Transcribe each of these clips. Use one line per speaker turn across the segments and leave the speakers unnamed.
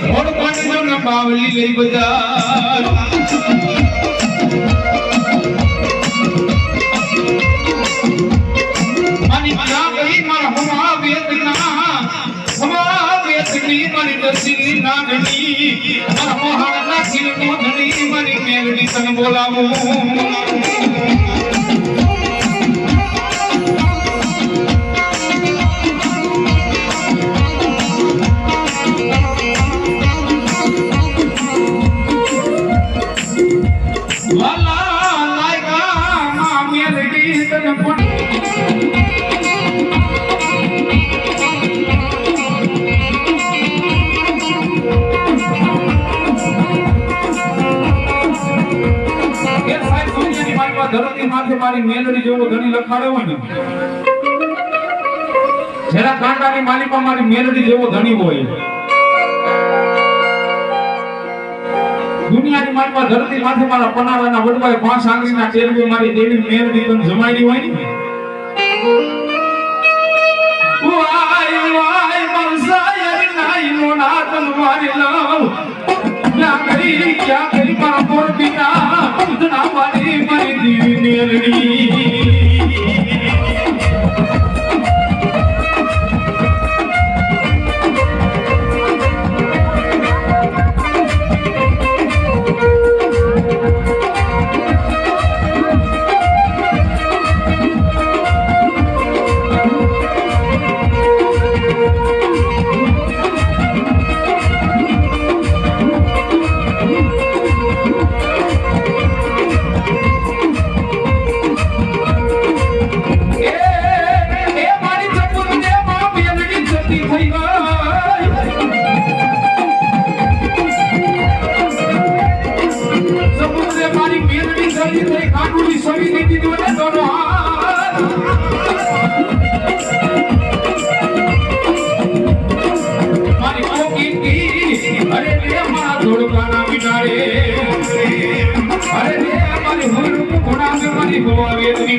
કોઈ ધોળ પાડજો ને બાવલી લઈ બજાર મારી મેલડી જેવો ધણી લખાડ્યો હોય ને. જેના કાંટાની માલિકા મારી મેલડી જેવો ધણી હોય. દુનિયાની માલમાં ધરતી માથે મારા પનાળાના વડવાએ પાંચ આંગળીના ટેરવે મારી દેવી મેલડી તને જમાડી હોય ને. મારી મારી દેવી મેલડી સવી દીધી દોને દોનો હાથ. મારી કોકીકી અરે રે મારા ધોળકાના મિટારે અરે રે મારી હુરુ મે મારી ગોવા વેદની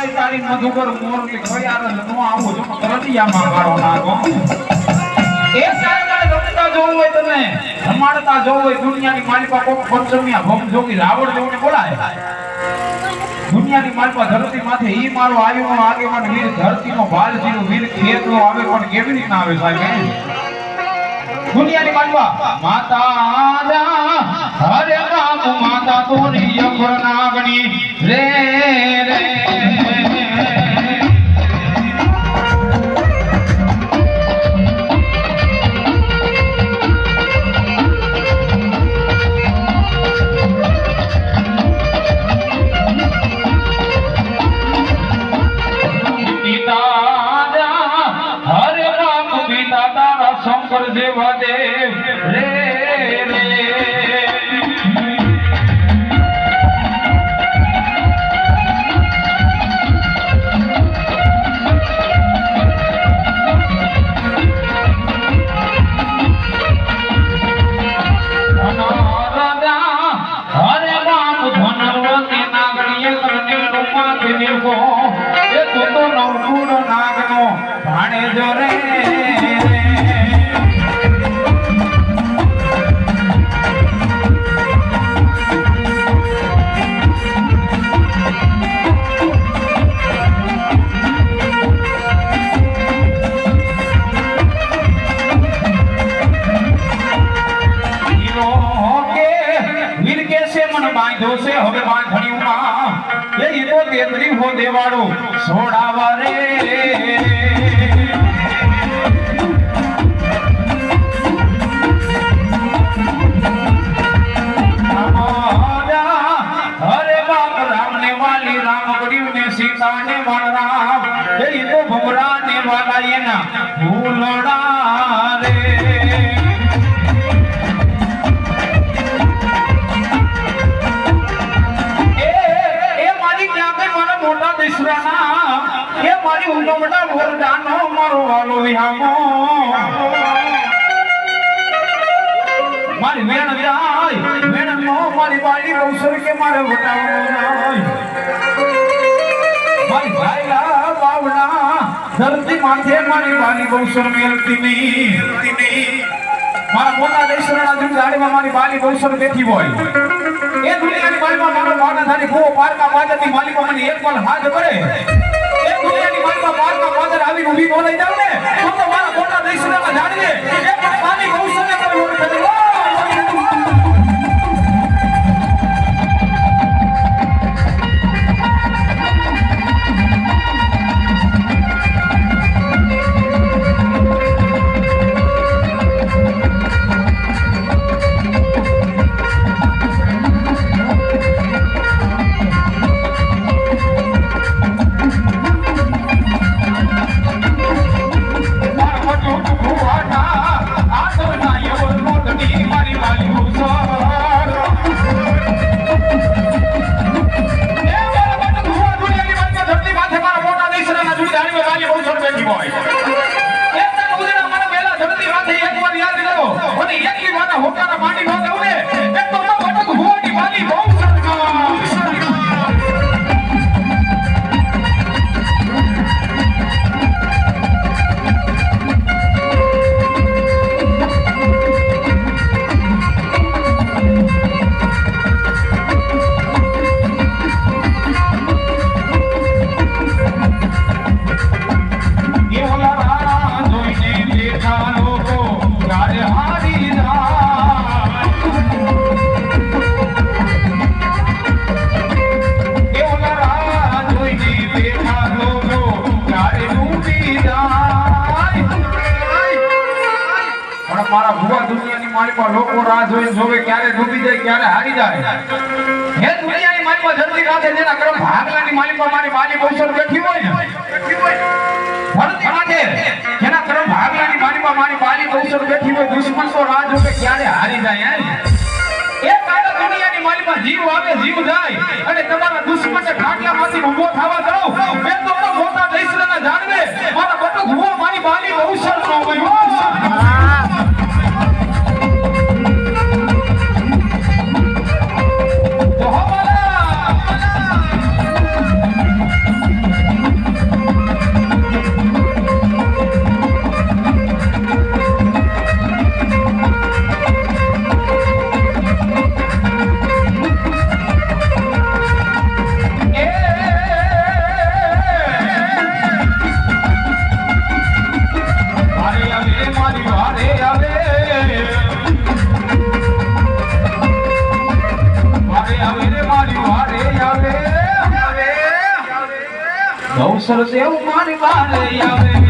મોરલી ખોયાર જ નો આવું જો કરડિયામાં મારો નાગો એ સાહેબ રમતા જોવું હોય તમે. રમાડતા જોવું હોય, દુનિયાની માલિકા કોક પંચમિયા ભમ જોગી રાવણ જેવું બોલાય. દુનિયાની માલિકા ધરતી માથે ઈ મારો આયુનો આગેવાન વીર, ધરતીનો ભાલ નો વીર ખેતનો આવે પણ કેવી રીતના આવે સાહેબ દુનિયાની માલિકા, માતા જા હરે રામ, માતા તોરી અખર નાગણી રે રે. એ મારી વાલો મારી વેણ જાય વેણ નો મારી બાળી કૌશલ કે મારે નાય મારી ભાઈલા બાવડા ધરતી મારી બાળી કૌશલ મેલતી નહીં મારા મોટા દેશરાના જેમ ગાડીમાં મારી બાલી કૌશલ બેઠી હોય. એ દુનિયાની પાદરની માલિકા મને એક પણ હાથ કરે દુનિયાની માલિકા પારકા ફાધર આવીને ઊભી બોલાઈ લઈ જાવ ને તો મારા મોટા દેશના જાણજે મારા ભુવા દુનિયાની માલિકમાં લોકો રાહ જોઈને જોવે ક્યારે ડૂબી જાય, ક્યારે હારી જાય. હે દુનિયાની માલિકમાં ધરતી કાંઠે જેના કરમ ભાગલાની માલિકમાં મારી માલી કૌશલ બેઠી હોય ધરતી માથે જેના કરમ ભાગલાની મારીમાં મારી બાલી કૌશલ બેઠી હોય, દુશ્મન તો રાહ જોવે ક્યારે હારી જાય એ કાળા દુનિયાની મારીમાં જીવ આવે, જીવ જાય. અને તમારા દુશ્મનને ખાટલામાંથી ઊભો થવા દઉં. મેં તો મોટા બટુ ભૂવો અવસર દેવ મારી બારે આવે.